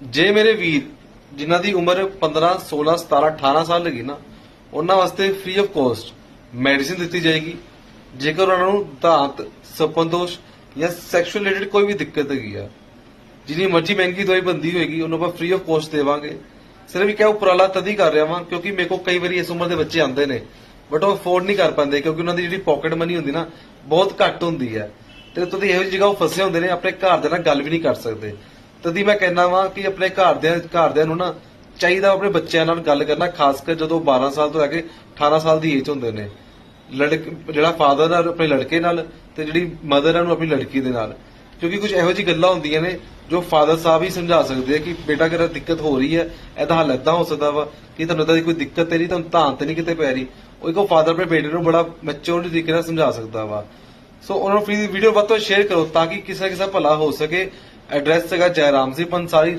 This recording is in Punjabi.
ਜੇ ਮੇਰੇ ਵੀਰ ਜਿਨ੍ਹਾਂ ਦੀ ਉਮਰ 15 16 17 18 ਸਾਲ ਲੱਗੀ ਨਾ, ਉਹਨਾਂ ਵਾਸਤੇ ਫ੍ਰੀ ਆਫ ਕੋਸਟ ਮੈਡੀਸਿਨ ਦਿੱਤੀ ਜਾਏਗੀ। ਜੇਕਰ ਉਹਨਾਂ ਨੂੰ ਦਾਂਤ, ਸਪੰਦੋਸ਼ ਜਾਂ ਸੈਕਸ਼ੂਅਲ ਰਿਲੇਟਡ ਕੋਈ ਵੀ ਦਿੱਕਤ ਹੈਗੀ ਆ, ਜਿੰਨੀ ਮਰਜ਼ੀ ਮਹਿੰਗੀ ਦਵਾਈ ਬੰਦੀ ਹੋਏਗੀ, ਉਹਨੂੰ ਆਪਾਂ ਫ੍ਰੀ ਆਫ ਕੋਸਟ ਦੇਵਾਂਗੇ। ਸਿਰਫ ਇਹ ਉਪਰਾਲਾ ਤਦ ਕਰ ਰਿਹਾ ਵਾਂ, ਕਿਉਂਕਿ ਮੇਰੇ ਕੋਲ ਕਈ ਵਾਰੀ ਇਸ ਉਮਰ ਦੇ ਬੱਚੇ ਆਉਂਦੇ ਨੇ ਬਟ ਉਹ ਅਫੋਰਡ ਨਹੀਂ ਕਰ ਪਾਉਂਦੇ, ਕਿਉਂਕਿ ਉਹਨਾਂ ਦੀ ਜਿਹੜੀ ਪਾਕਟ ਮਨੀ ਹੁੰਦੀ ਨਾ, ਬਹੁਤ ਘੱਟ ਹੁੰਦੀ ਹੈ ਤੇ ਉਤੋਂ ਦੀ ਇਹੋ ਜਿਹੀ ਜਗ੍ਹਾ ਉਹ ਫਸੇ ਹੁੰਦੇ ਨੇ, ਆਪਣੇ ਘਰ ਦੇ ਨਾਲ ਗੱਲ ਵੀ ਨਹੀਂ ਕਰ ਸਕਦੇ। ਤਦ ਮੈਂ ਕਹਿੰਦਾ ਵਾਂ ਕਿ ਆਪਣੇ ਘਰਦਿਆਂ ਘਰਦਿਆਂ ਨੂੰ ਨਾ ਚਾਹੀਦਾ ਆਪਣੇ ਬੱਚਿਆਂ ਨਾਲ ਗੱਲ ਕਰਨਾ, ਖਾਸ ਕਰ ਜਦੋਂ 12 ਸਾਲ ਤੋਂ ਲੈ ਕੇ 18 ਸਾਲ ਦੀ ਏਜ ਹੁੰਦੇ ਨੇ। ਲੜਕ, ਜਿਹੜਾ ਫਾਦਰ ਹੈ ਆਪਣੇ ਲੜਕੇ ਨਾਲ ਤੇ ਜਿਹੜੀ ਮਦਰ ਹੈ ਆਪਣੀ ਲੜਕੀ ਦੇ ਨਾਲ। ਕਿਉਂਕਿ ਕੁਝ ਇਹੋ ਜਿਹੀ ਗੱਲਾਂ ਹੁੰਦੀਆਂ ਨੇ ਜੋ ਫਾਦਰ ਸਾਹਿਬ ਹੀ ਸਮਝਾ ਸਕਦੇ ਆ ਕਿ ਬੇਟਾ ਕਿਹੜਾ ਦਿੱਕਤ ਹੋ ਰਹੀ ਹੈ ਇਹਦਾ ਹੱਲ ਏਦਾਂ ਹੋ ਸਕਦਾ ਵਾ ਕਿ ਤੁਹਾਨੂੰ ਤਾਂ ਕੋਈ ਦਿੱਕਤ ਤੇ ਨਹੀਂ, ਤੁਹਾਨੂੰ ਤਾਂ ਤੇ ਨਹੀਂ ਕਿਤੇ ਪੈ ਰਹੀ। ਉਹ ਇੱਕ ਫਾਦਰ ਆਪਣੇ ਬੇਟੇ ਨੂੰ ਬੜਾ ਮੈਚੁਰ ਤਰੀਕੇ ਨਾਲ ਸਮਝਾ ਸਕਦਾ ਵਾ। ਸੋ ਉਹਨਾਂ ਨੂੰ ਵੀਡੀਓ ਵੱਧ ਤੋਂ ਸ਼ੇਅਰ ਕਰੋ ਤਾਂ ਕਿ ਕਿਸੇ ਕਿਸੇ ਭਲਾ ਹੋ ਸਕੇ। ਐਡਰੈਸ ਹੈਗਾ ਜੈਰਾਮ ਜੀ ਪੰਸਾਰੀ